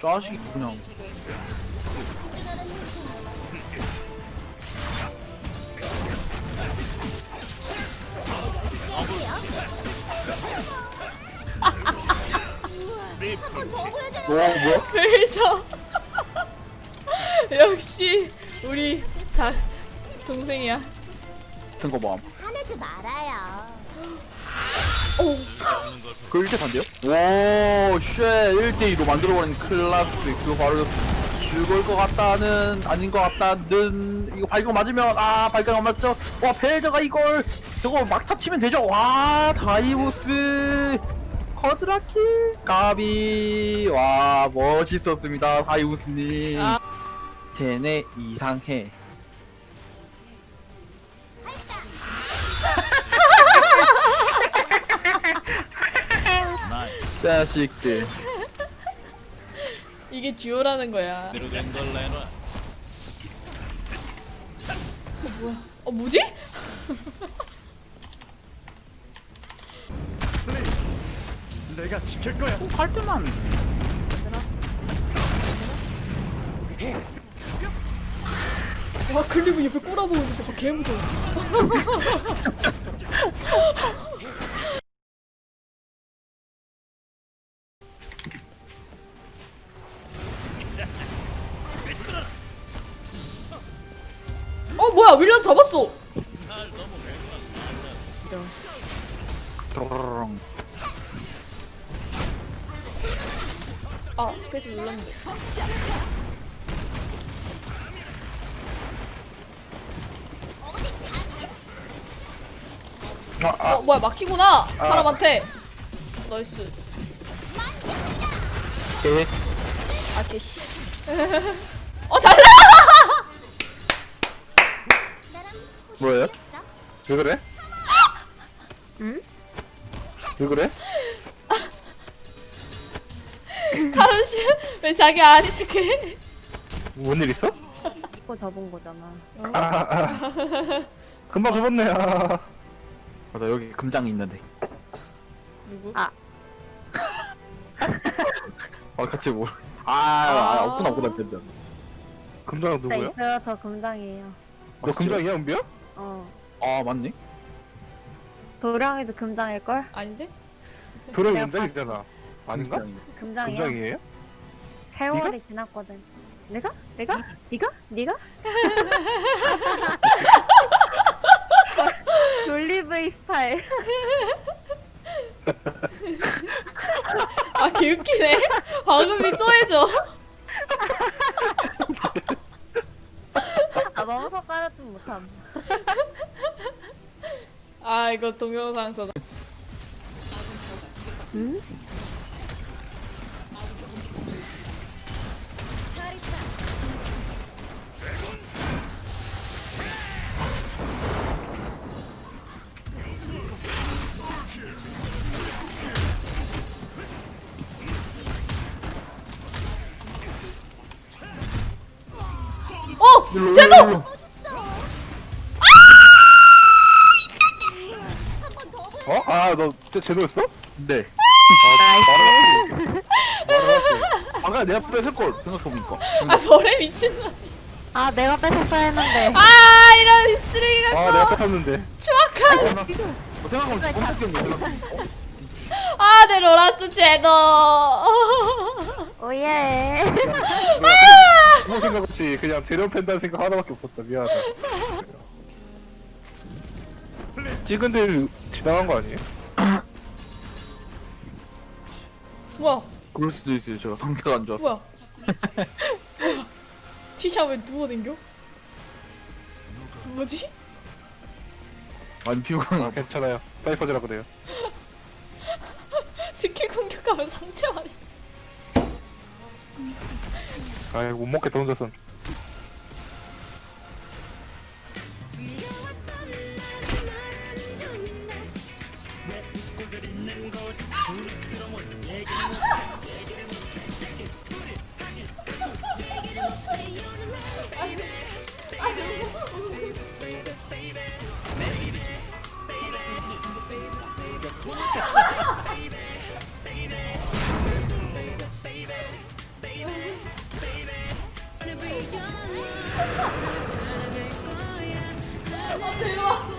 짜식이 그냥 너 뭐야? 벨저 역시 우리 자 동생이야 같은 거 봐. 화내지 말아요. 오그 1대 반대요? 오, 쉣. 1대 2로 만들어버린 클라스. 그거 바로 죽을 것 같다는, 아닌 것 같다는, 이거 발견 맞으면, 아, 발견 안 맞죠? 와, 벨저가 이걸, 저거 막 터치면 되죠? 와, 다이우스. 커드라킬. 까비. 와, 멋있었습니다. 다이우스님. 아. 쟤네 이상해. 자식들. 이게 듀오라는 거야 된걸 내놔. 어 뭐지? 내가 지킬 거야. 할 때만. 와 글리브 옆에 꼬라보는데 막 개무서워 윌런 잡았어 드르릉. 아 스페이스 눌렀는데 아, 아, 어 뭐야 막히구나 사람한테 나이스 개. 아 개씨 어 달라 뭐예요? 왜 그래? 응? 왜 그래? 카론 씨왜 자기 아니 척해 뭔 일 있어? 거 접은 거잖아. 아, 아. 금방 접었네. 아. 아, 나 여기 금장이 있는데. 누구? 아. 아, 같이 뭐. 아, 아, 없구나, 없구나, 없구나. 금장 네, 누구야? 있어요. 저 금장이에요. 너 금장이야, 은비야? 어. 아, 맞네. 도령이도 금장일걸? 아닌데? 내가 금장이잖아. 아닌가? 금장이야. 금장이에요? 세월이 지났거든. 내가? 내가? 네가? 네가? 돌리브이 스타일. 아 개웃기네 방금이 또 해줘 아, 까르좀 못함. 아 이거 동영상 저장 어! 제노! 아, 너 진짜 제노였어? 네. 아, 말을 하지. 말을 하지. 아까 내가 뺏을 걸, 생각해보니까. 아 뭐래 미친놈 아, 내가 뺏었어야 했는데. 아 이런 쓰레기 아, 같고 내가 뺏었는데. 추악한 어, 생각하면 깜짝이야. 아내 로라스 제노 오예. 아무 생각 없이 그냥 재료 팬다는 생각 하나밖에 없었다. 미안하다. 찍은 데 지나간 거 아니에요? 뭐야 그럴 수도 있어요, 제가 상태가 안 좋아서. 뭐야 뭐야 티샤 왜 누워 댕겨? 뭐지? 많이 아, 피곤하 괜찮아요. 사이퍼즈라 그래요. 스킬 공격하면 상체 많이 아이, 못 먹겠다, 혼자선. 아 대박